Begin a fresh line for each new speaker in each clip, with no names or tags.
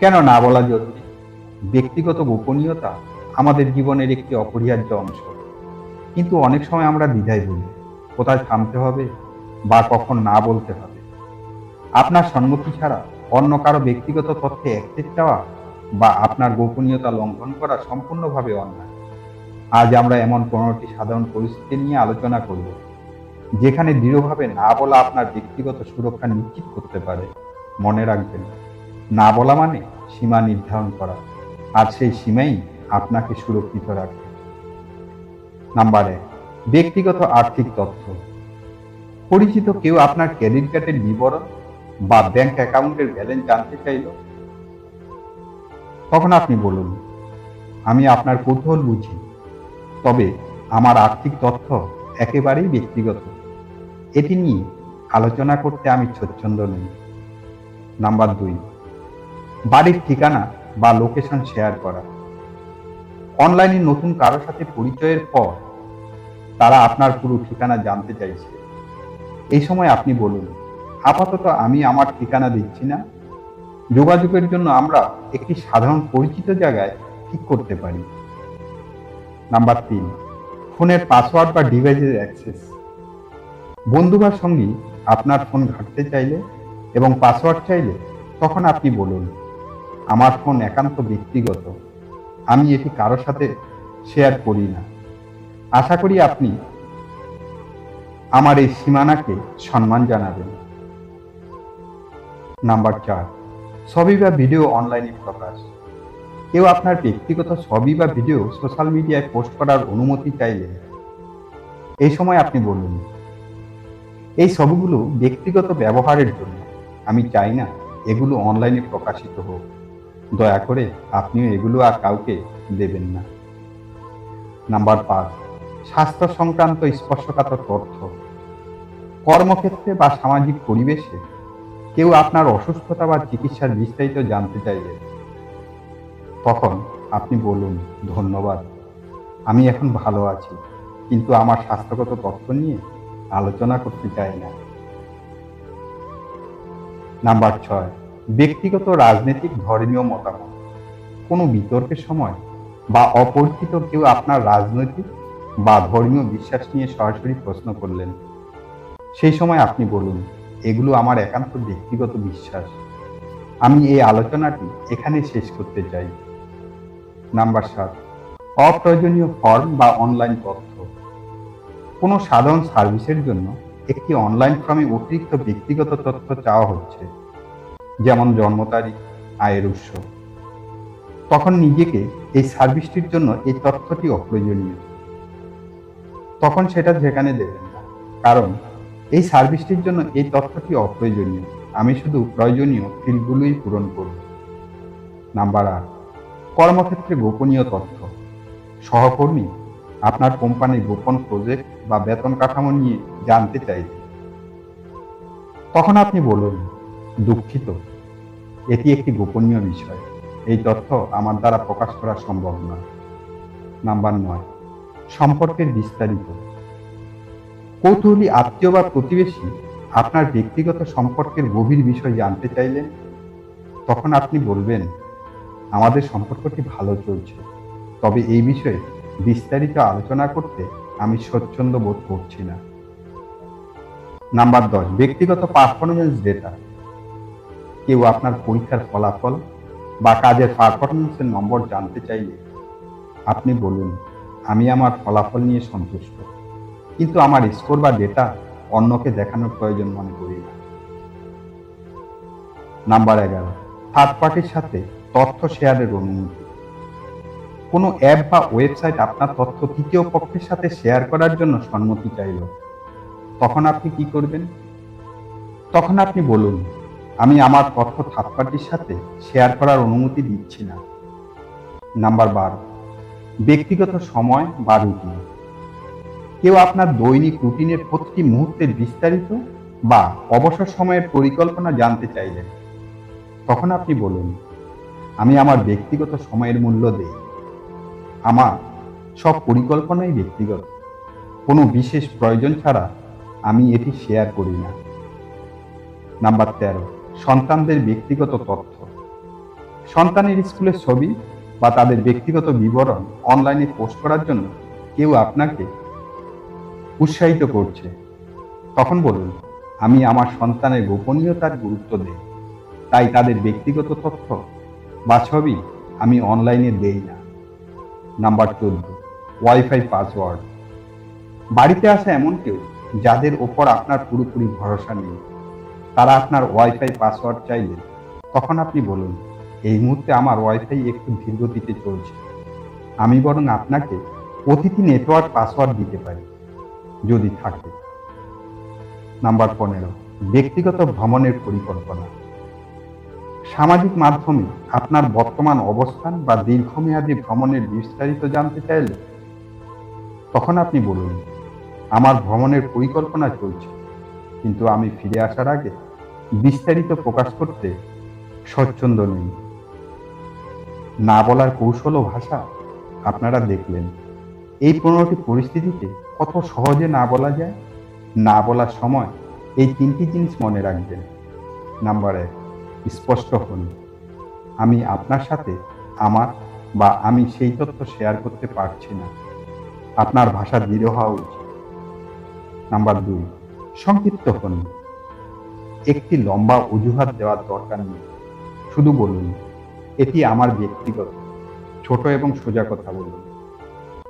কেন না বলা জরুরি? ব্যক্তিগত গোপনীয়তা আমাদের জীবনের একটি অপরিহার্য অংশ। কিন্তু অনেক সময় আমরা দ্বিধায় বলি কোথায় থামতে হবে বা কখন না বলতে হবে। আপনার সম্মতি ছাড়া অন্য কারও ব্যক্তিগত তথ্যে অ্যাক্সেস চাওয়া বা আপনার গোপনীয়তা লঙ্ঘন করা সম্পূর্ণভাবে অন্যায়। আজ আমরা এমন পনেরোটি সাধারণ পরিস্থিতি নিয়ে আলোচনা করব, যেখানে দৃঢ়ভাবে না বলা আপনার ব্যক্তিগত সুরক্ষা নিশ্চিত করতে পারে। মনে রাখবেন না বলা মানে সীমা নির্ধারণ করা। আর সেই সীমাই আপনাকে সুরক্ষিত রাখবে। নাম্বার এক, ব্যক্তিগত আর্থিক তথ্য। পরিচিত কেউ আপনার ক্রেডিট কার্ডের বিবরণ বা ব্যাংক অ্যাকাউন্টের ব্যালেন্স জানতে চাইল? তখন আপনি বলুন, আমি আপনার কৌতূহল বুঝি, তবে আমার আর্থিক তথ্য একেবারেই ব্যক্তিগত। এটি নিয়ে আলোচনা করতে আমি স্বচ্ছন্দ নই। নাম্বার দুই বাড়ির ঠিকানা বা লোকেশন শেয়ার করা। অনলাইনে নতুন কারোর সাথে পরিচয়ের পর তারা আপনার পুরো ঠিকানা জানতে চাইছে। এই সময় আপনি বলুন, আপাতত আমি আমার ঠিকানা দিচ্ছি না। যোগাযোগের জন্য আমরা একটি সাধারণ পরিচিত জায়গায় ঠিক করতে পারি। নাম্বার তিন, ফোনের পাসওয়ার্ড বা ডিভাইসের অ্যাক্সেস বন্ধু বা সঙ্গী আপনার ফোন ঘাঁটতে চাইলে এবং পাসওয়ার্ড চাইলে তখন আপনি বলুন আমার ফোন একান্ত ব্যক্তিগত। আমি এটি কারোর সাথে শেয়ার করি না। আশা করি আপনি আমার এই সীমানাকে সম্মান জানাবেন। নাম্বার চার, ছবি বা ভিডিও অনলাইনে প্রকাশ। কেউ আপনার ব্যক্তিগত ছবি বা ভিডিও সোশ্যাল মিডিয়ায় পোস্ট করার অনুমতি চাইলে এই সময় আপনি বলুন, এই ছবিগুলো ব্যক্তিগত ব্যবহারের জন্য। আমি চাই না এগুলো অনলাইনে প্রকাশিত হোক। দয়া করে আপনিও এগুলো আর কাউকে দেবেন না। নাম্বার পাঁচ, স্বাস্থ্য সংক্রান্ত স্পর্শকাতর তথ্য। কর্মক্ষেত্রে বা সামাজিক পরিবেশে কেউ আপনার অসুস্থতা বা চিকিৎসার বিস্তারিত জানতে চাইবে তখন আপনি বলুন, ধন্যবাদ। আমি এখন ভালো আছি, কিন্তু আমার স্বাস্থ্যগত তথ্য নিয়ে আলোচনা করতে চাই না। নাম্বার ছয় ব্যক্তিগত রাজনৈতিক ধর্মীয় মতামত। কোনো বিতর্কের সময় বা অপরিচিত কেউ আপনার রাজনৈতিক বা ধর্মীয় বিশ্বাস নিয়ে সরাসরি প্রশ্ন করলেন। সেই সময় আপনি বলুন, এগুলো আমার একান্ত ব্যক্তিগত বিশ্বাস। আমি এই আলোচনাটি এখানে শেষ করতে চাই। নাম্বার সাত, অপ্রয়োজনীয় ফর্ম বা অনলাইন তথ্য। কোনো সাধারণ সার্ভিসের জন্য একটি অনলাইন ফর্মে অতিরিক্ত ব্যক্তিগত তথ্য চাওয়া হচ্ছে। যেমন জন্ম তারিখ, আয়ের উৎস। তখন নিজেকে এই সার্ভিসটির জন্য এই তথ্যটি অপ্রয়োজনীয়। তখন সেটা যেখানে দেবেন না। কারণ এই সার্ভিসটির জন্য এই তথ্যটি অপ্রয়োজনীয়। আমি শুধু প্রয়োজনীয় ফিল্ডগুলোই পূরণ করব। নাম্বার আট, কর্মক্ষেত্রে গোপনীয় তথ্য। সহকর্মী আপনার কোম্পানির গোপন প্রজেক্ট বা বেতন কাঠামো নিয়ে জানতে চাইবে। তখন আপনি বলুন দুঃখিত। এটি একটি গোপনীয় বিষয়। এই তথ্য আমার দ্বারা প্রকাশ করা সম্ভব নয়। নাম্বার নয়, সম্পর্কের বিস্তারিত। কৌতূহলী আত্মীয় বা প্রতিবেশী আপনার ব্যক্তিগত সম্পর্কের গভীর বিষয় জানতে চাইলেন? তখন আপনি বলবেন, আমাদের সম্পর্কটি ভালো চলছে। তবে এই বিষয়ে বিস্তারিত আলোচনা করতে আমি স্বচ্ছন্দ বোধ করছি না। নাম্বার দশ, ব্যক্তিগত পারফরমেন্স ডেটা কেউ আপনার পরীক্ষার ফলাফল বা কাজের পারফরমেন্সের নম্বর জানতে চাইলে আপনি বলুন, আমি আমার ফলাফল নিয়ে সন্তুষ্ট। কিন্তু আমার স্কোর বা ডেটা অন্যকে দেখানোর প্রয়োজন মনে করি না। নাম্বার এগারো থার্ড পার্টির সাথে তথ্য শেয়ারের অনুমতি। কোনো অ্যাপ বা ওয়েবসাইট আপনার তথ্য তৃতীয় পক্ষের সাথে শেয়ার করার জন্য সম্মতি চাইল। তখন আপনি কি করবেন? তখন আপনি বলুন আমি আমার তথ্য থার্ড সাথে শেয়ার করার অনুমতি দিচ্ছি না। নাম্বার বারো, ব্যক্তিগত সময় বা রুটিন। কেউ আপনার দৈনিক রুটিনের প্রতিটি মুহূর্তের বিস্তারিত বা অবসর সময়ের পরিকল্পনা জানতে চাইলেন তখন আপনি বলুন, আমি আমার ব্যক্তিগত সময়ের মূল্য দেই। আমার সব পরিকল্পনাই ব্যক্তিগত। কোনো বিশেষ প্রয়োজন ছাড়া আমি এটি শেয়ার করি না। নাম্বার তেরো সন্তানদের ব্যক্তিগত তথ্য। সন্তানের স্কুলের ছবি বা তাদের ব্যক্তিগত বিবরণ অনলাইনে পোস্ট করার জন্য কেউ আপনাকে উৎসাহিত করছে। তখন বলুন, আমি আমার সন্তানের গোপনীয়তার গুরুত্ব দেই, তাই তাদের ব্যক্তিগত তথ্য বা ছবি আমি অনলাইনে দেই না। নাম্বার চোদ্দ ওয়াইফাই পাসওয়ার্ড বাড়িতে আসা এমন কেউ যাদের ওপর আপনার পুরোপুরি ভরসা নেই। তারা আপনার ওয়াইফাই পাসওয়ার্ড চাইলে। তখন আপনি বলুন, এই মুহূর্তে আমার ওয়াইফাই একটু ধীরগতিতে চলছে। আমি বরং আপনাকে অতিথি নেটওয়ার্ক পাসওয়ার্ড দিতে পারি, যদি থাকে। নাম্বার পনেরো, ব্যক্তিগত ভ্রমণের পরিকল্পনা। সামাজিক মাধ্যমে আপনার বর্তমান অবস্থান বা দীর্ঘমেয়াদী ভ্রমণের বিস্তারিত জানতে চাইলে, তখন আপনি বলুন, আমার ভ্রমণের পরিকল্পনা চলছে। কিন্তু আমি ফিরে আসার আগে বিস্তারিত প্রকাশ করতে স্বচ্ছন্দ নেই। না বলার কৌশল ও ভাষা আপনারা দেখলেন। এই পনেরোটি পরিস্থিতিতে কত সহজে না বলা যায়, না বলার সময় এই তিনটি জিনিস মনে রাখবেন। নাম্বার এক, স্পষ্ট হন। আমি আপনার সাথে আমার বা আমি সেই তথ্য শেয়ার করতে পারছি না। আপনার ভাষা দৃঢ় হওয়া উচিত। নাম্বার দুই সংক্ষিপ্ত হন একটি লম্বা অজুহাত দেওয়ার দরকার নেই। শুধু বলুন, এটি আমার ব্যক্তিগত, ছোট এবং সোজা কথা বলুন।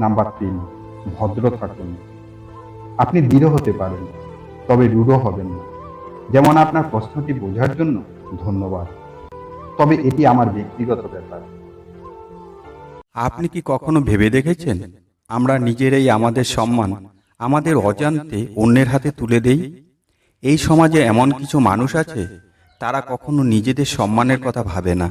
নাম্বার তিন, ভদ্র থাকুন। আপনি দৃঢ় হতে পারেন, তবে রূঢ় হবেন না। যেমন আপনার প্রশ্নটি বোঝার জন্য ধন্যবাদ। তবে এটি আমার ব্যক্তিগত ব্যাপার।
আপনি কি কখনো ভেবে দেখেছেন? আমরা নিজেরাই আমাদের সম্মান আমাদের অজান্তে অন্যের হাতে তুলে দেই? এই সমাজে এমন কিছু মানুষ আছে, তারা কখনো নিজেদের সম্মানের কথা ভাবে না।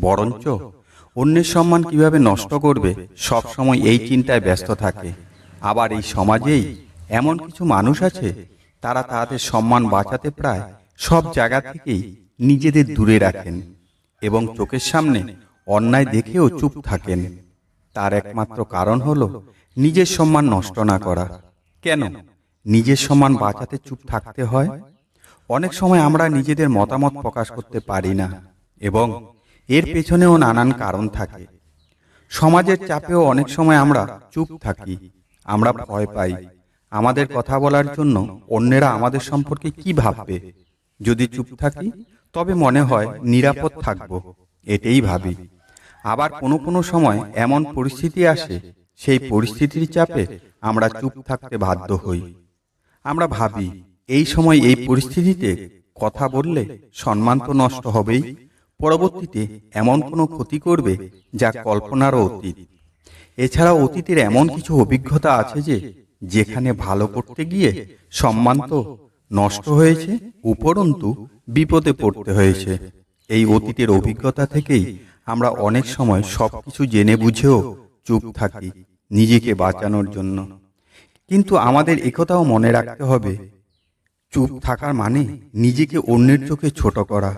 বরঞ্চ অন্যের সম্মান কীভাবে নষ্ট করবে, সব সময় এই চিন্তায় ব্যস্ত থাকে। আবার এই সমাজেই এমন কিছু মানুষ আছে, তারা তাদের সম্মান বাঁচাতে প্রায় সব জায়গা থেকেই নিজেদের দূরে রাখেন এবং চোখের সামনে অন্যায় দেখেও চুপ থাকেন। তার একমাত্র কারণ হলো নিজের সম্মান নষ্ট না করা। কেন? নিজের সমান বাঁচাতে চুপ থাকতে হয়? অনেক সময় আমরা নিজেদের মতামত প্রকাশ করতে পারি না এবং এর পেছনেও নানান কারণ থাকে। সমাজের চাপেও অনেক সময় আমরা চুপ থাকি, আমরা ভয় পাই। আমাদের কথা বলার জন্য অন্যেরা আমাদের সম্পর্কে কি ভাববে? যদি চুপ থাকি, তবে মনে হয় নিরাপদ থাকব, এটাই ভাবি। আবার কোনো কোনো সময় এমন পরিস্থিতি আসে সেই পরিস্থিতির চাপে আমরা চুপ থাকতে বাধ্য হই। আমরা ভাবি, এই সময় এই পরিস্থিতিতে কথা বললে সম্মান তো নষ্ট হবেই, পরবর্তীতে এমন কোনো ক্ষতি করবে যা কল্পনারও অতীত। এছাড়া অতীতের এমন কিছু অভিজ্ঞতা আছে যে, যেখানে ভালো করতে গিয়ে সম্মান তো নষ্ট হয়েছে, উপরন্তু বিপদে পড়তে হয়েছে। এই অতীতের অভিজ্ঞতা থেকেই আমরা অনেক সময় সবকিছু জেনে বুঝেও চুপ থাকি নিজেকে বাঁচানোর জন্য। কিন্তু আমাদের একথাও মনে রাখতে হবে, চুপ থাকার মানে নিজেকে অন্যের চোখে ছোট করা,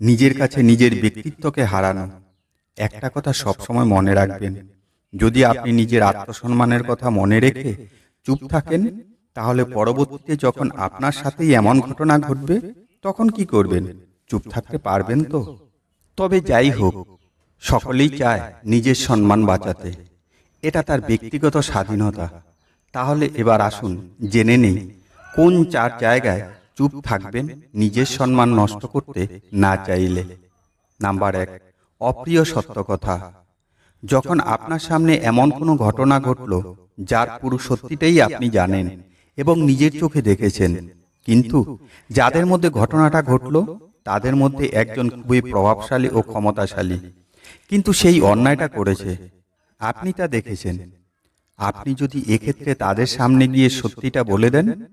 নিজের কাছে নিজের ব্যক্তিত্বকে হারানো। একটা কথা সবসময় মনে রাখবেন, যদি আপনি নিজের আত্মসম্মানের কথা মনে রেখে চুপ থাকেন, তাহলে পরবর্তীতে যখন আপনার সাথেই এমন ঘটনা ঘটবে, তখন কি করবেন? চুপ থাকতে পারবেন তো? তবে যাই হোক সকলেই চায় নিজের সম্মান বাঁচাতে। এটা তার ব্যক্তিগত স্বাধীনতা। তাহলে এবার আসুন, জেনে নেই, কোন চার জায়গায় চুপ থাকবেন নিজের সম্মান নষ্ট করতে না চাইলে। নাম্বার এক, অপ্রিয় সত্য কথা। যখন আপনার সামনে এমন কোনো ঘটনা ঘটল, যার পুরো সত্যিটাই আপনি জানেন এবং নিজের চোখে দেখেছেন, কিন্তু যাদের মধ্যে ঘটনাটা ঘটল, তাদের মধ্যে একজন খুবই প্রভাবশালী ও ক্ষমতাশালী। কিন্তু সেই অন্যায়টা করেছে। আপনি তা দেখেছেন। আপনি যদি এক্ষেত্রে তাদের সামনে গিয়ে সত্যিটা বলে দেন,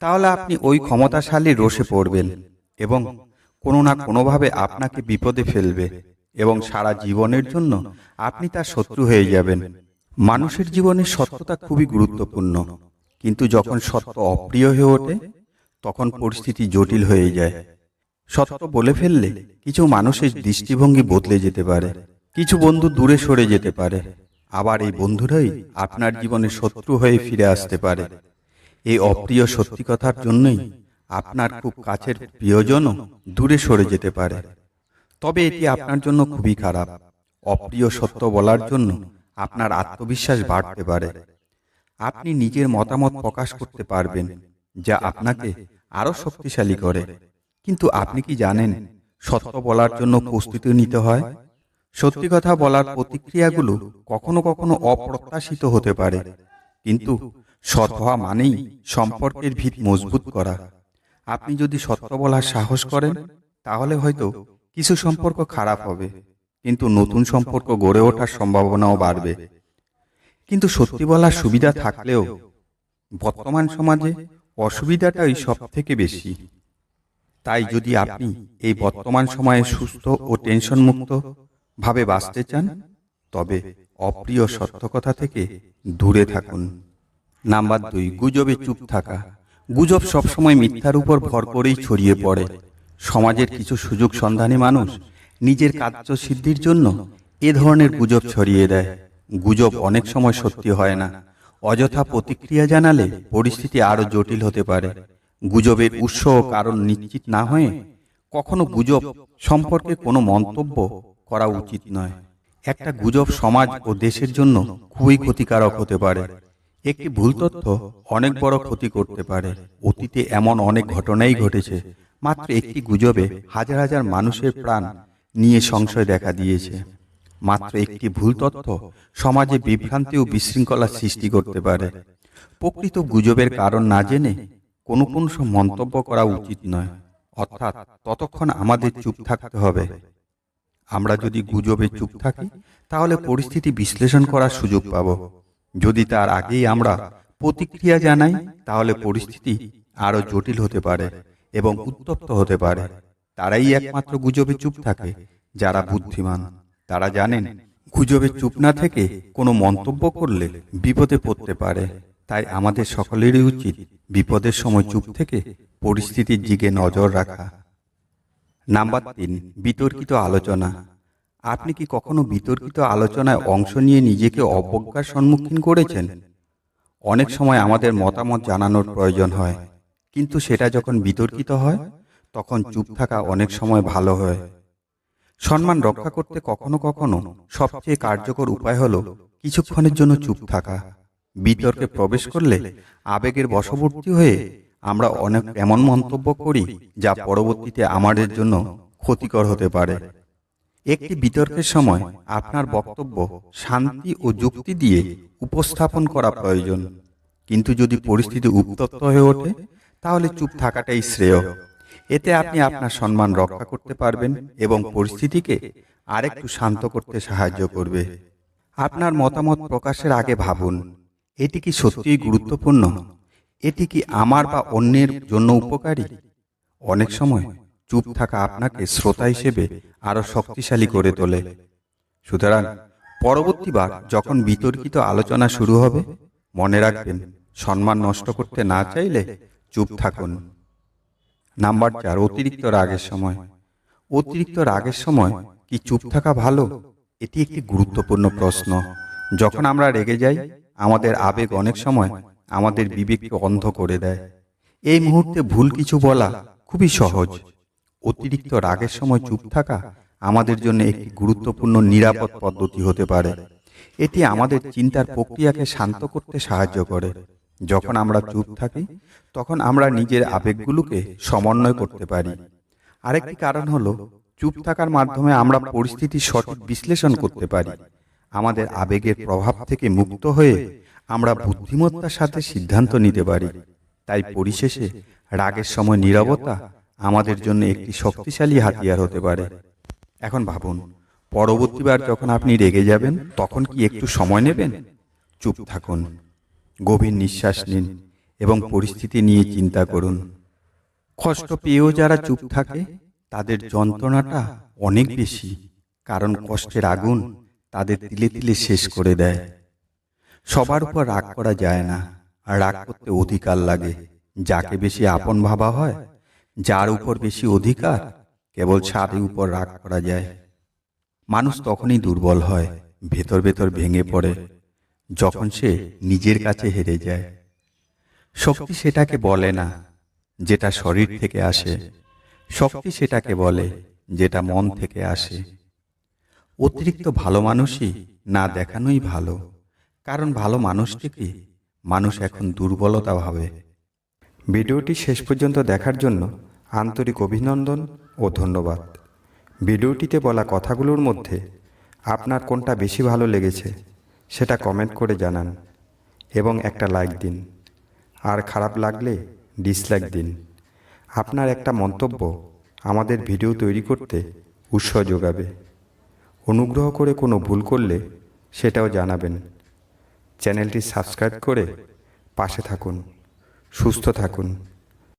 তাহলে আপনি ওই ক্ষমতাশালী রোষে পড়বেন এবং কোনো না কোনোভাবে আপনাকে বিপদে ফেলবে এবং সারা জীবনের জন্য আপনি তার শত্রু হয়ে যাবেন। মানুষের জীবনে সত্যতা খুবই গুরুত্বপূর্ণ। কিন্তু যখন সত্য অপ্রিয় হয়ে ওঠে, তখন পরিস্থিতি জটিল হয়ে যায়। সত্য বলে ফেললে কিছু মানুষের দৃষ্টিভঙ্গি বদলে যেতে পারে, কিছু বন্ধু দূরে সরে যেতে পারে, আবার এই বন্ধুরাই আপনার জীবনে শত্রু হয়ে ফিরে আসতে পারে। এই অপ্রিয় সত্যি কথার জন্যই আপনার খুব কাছের প্রিয়জনও দূরে সরে যেতে পারে। তবে এটি আপনার জন্য খুবই খারাপ। অপ্রিয় সত্য বলার জন্য আপনার আত্মবিশ্বাস বাড়তে পারে। আপনি নিজের মতামত প্রকাশ করতে পারবেন, যা আপনাকে আরও শক্তিশালী করে। কিন্তু আপনি কি জানেন সত্য বলার জন্য প্রস্তুতি নিতে হয়? সত্যি কথা বলার প্রতিক্রিয়াগুলো কখনো কখনো অপ্রত্যাশিত হতে পারে। কিন্তু সৎ হওয়া মানেই সম্পর্কের ভিত মজবুত করা। আপনি যদি সত্য বলার সাহস করেন, তাহলে হয়তো কিছু সম্পর্ক খারাপ হবে, কিন্তু নতুন সম্পর্ক গড়ে ওঠার সম্ভাবনাও বাড়বে। কিন্তু সত্যি বলার সুবিধা থাকলেও বর্তমান সমাজে অসুবিধাটাই সব থেকে বেশি। তাই যদি আপনি এই বর্তমান সময়ে সুস্থ ও টেনশন মুক্ত ভাবে বাঁচতে চান, তবে অপ্রিয় সত্য কথা থেকে দূরে থাকুন। নাম্বার দুই, গুজবে চুপ থাকা। গুজব সবসময় মিথ্যার উপর ভর করেই ছড়িয়ে পড়ে। সমাজের কিছু সুযোগ সন্ধানী মানুষ নিজের কার্যসিদ্ধির জন্য এ ধরনের গুজব ছড়িয়ে দেয়। গুজব অনেক সময় সত্যি হয় না। অযথা প্রতিক্রিয়া জানালে পরিস্থিতি আরও জটিল হতে পারে। গুজবের উৎস কারণ নিশ্চিত না হয়ে কখনো গুজব সম্পর্কে কোনো মন্তব্য করা উচিত নয়। একটা গুজব সমাজ ও দেশের জন্য খুবই ক্ষতিকারক হতে পারে। একটি ভুল তথ্য অনেক বড় ক্ষতি করতে পারে। অতীতে এমন অনেক ঘটনাই ঘটেছে, মাত্র একটি গুজবে হাজার হাজার মানুষের প্রাণ নিয়ে সংশয় দেখা দিয়েছে। মাত্র একটি ভুল তথ্য সমাজে বিভ্রান্তি ও বিশৃঙ্খলা সৃষ্টি করতে পারে। প্রকৃত গুজবের কারণ না জেনে কোনো কোন সব মন্তব্য করা উচিত নয়, অর্থাৎ ততক্ষণ আমাদের চুপ থাকতে হবে। আমরা যদি গুজবে চুপ থাকি, তাহলে পরিস্থিতি বিশ্লেষণ করার সুযোগ পাব। যদি তার আগেই আমরা প্রতিক্রিয়া জানাই, তাহলে পরিস্থিতি আরও জটিল হতে পারে এবং উত্তপ্ত হতে পারে। তারাই একমাত্র গুজবে চুপ থাকে, যারা বুদ্ধিমান। তারা জানেন, গুজবে চুপ না থেকে কোনো মন্তব্য করলে বিপদে পড়তে পারে। তাই আমাদের সকলেরই উচিত বিপদের সময় চুপ থেকে পরিস্থিতির দিকে নজর রাখা। নাম্বার তিন, বিতর্কিত আলোচনা। আপনি কি কখনো বিতর্কিত আলোচনায় অংশ নিয়ে নিজেকে অবজ্ঞার সম্মুখীন করেছেন? অনেক সময় আমাদের মতামত জানানোর প্রয়োজন হয়, কিন্তু সেটা যখন বিতর্কিত হয়, তখন চুপ থাকা অনেক সময় ভালো হয়। সম্মান রক্ষা করতে কখনো কখনো সবচেয়ে কার্যকর উপায় হলো কিছুক্ষণের জন্য চুপ থাকা। বিতর্কে প্রবেশ করলে আবেগের বশবর্তী হয়ে আমরা অনেক এমন মন্তব্য করি যা পরবর্তীতে আমাদের জন্য ক্ষতিকর হতে পারে। একটি বিতর্কের সময় আপনার বক্তব্য শান্তি ও যুক্তি দিয়ে উপস্থাপন করা প্রয়োজন। কিন্তু যদি পরিস্থিতি উত্তপ্ত হয়ে ওঠে তাহলে চুপ থাকাটাই শ্রেয়। এতে আপনি আপনার সম্মান রক্ষা করতে পারবেন এবং পরিস্থিতিকে আরেকটু শান্ত করতে সাহায্য করবে। আপনার মতামত প্রকাশের আগে ভাবুন এটি কি সত্যিই গুরুত্বপূর্ণ? এটি কি আমার বা অন্যের জন্য উপকারী? অনেক সময় চুপ থাকা আপনাকে শ্রোতা হিসেবে আরও শক্তিশালী করে তোলে। সুতরাং পরবর্তীবার যখন বিতর্কিত আলোচনা শুরু হবে, মনে রাখবেন, সম্মান নষ্ট করতে না চাইলে চুপ থাকুন। নাম্বার চার, অতিরিক্ত রাগের সময়। অতিরিক্ত রাগের সময় কি চুপ থাকা ভালো? এটি একটি গুরুত্বপূর্ণ প্রশ্ন। যখন আমরা রেগে যাই আমাদের আবেগ অনেক সময় আমাদের বিবেককে অন্ধ করে দেয়। এই মুহূর্তে ভুল কিছু বলা খুবই সহজ। অতিরিক্ত রাগের সময় চুপ থাকা আমাদের জন্য একটি গুরুত্বপূর্ণ নিরাপদ পদ্ধতি হতে পারে। এটি আমাদের চিন্তার প্রক্রিয়াকে শান্ত করতে সাহায্য করে। যখন আমরা চুপ থাকি, তখন আমরা নিজের আবেগগুলোকে সমন্বয় করতে পারি। আরেকটি কারণ হলো, চুপ থাকার মাধ্যমে আমরা পরিস্থিতির সঠিক বিশ্লেষণ করতে পারি। আমাদের আবেগের প্রভাব থেকে মুক্ত হয়ে আমরা বুদ্ধিমত্তার সাথে সিদ্ধান্ত নিতে পারি। তাই পরিশেষে রাগের সময় নীরবতা আমাদের জন্য একটি শক্তিশালী হাতিয়ার হতে পারে। এখন ভাবুন পরবর্তীবার যখন আপনি রেগে যাবেন তখন কি একটু সময় নেবেন? চুপ থাকুন গভীর নিঃশ্বাস নিন এবং পরিস্থিতি নিয়ে চিন্তা করুন। কষ্ট পেয়েও যারা চুপ থাকে তাদের যন্ত্রণাটা অনেক বেশি কারণ কষ্টের আগুন তাদের তিলে তিলে শেষ করে দেয়। সবার উপর রাগ করা যায় না, আর রাগ করতে অধিকার লাগে। যাকে বেশি আপন ভাবা হয়, যার উপর বেশি অধিকার, কেবল ছাদের উপর রাগ করা যায়। মানুষ তখনই দুর্বল হয়, ভেতর ভেতর ভেঙে পড়ে, যখন সে নিজের কাছে হেরে যায়। শক্তি সেটাকে বলে না, যেটা শরীর থেকে আসে। শক্তি সেটাকে বলে, যেটা মন থেকে আসে। অতিরিক্ত ভালো মানুষই না দেখানোই ভালো। কারণ ভালো মানুষটিকে মানুষ এখন দুর্বলতা ভাবে। ভিডিওটি শেষ পর্যন্ত দেখার জন্য আন্তরিক অভিনন্দন ও ধন্যবাদ। ভিডিওটিতে বলা কথাগুলোর মধ্যে আপনার কোনটা বেশি ভালো লেগেছে সেটা কমেন্ট করে জানান এবং একটা লাইক দিন। আর খারাপ লাগলে ডিসলাইক দিন। আপনার একটা মন্তব্য আমাদের ভিডিও তৈরি করতে উৎসাহ যোগাবে। অনুগ্রহ করে কোনো ভুল করলে সেটাও জানাবেন। চ্যানেলটি সাবস্ক্রাইব করে পাশে থাকুন। সুস্থ থাকুন।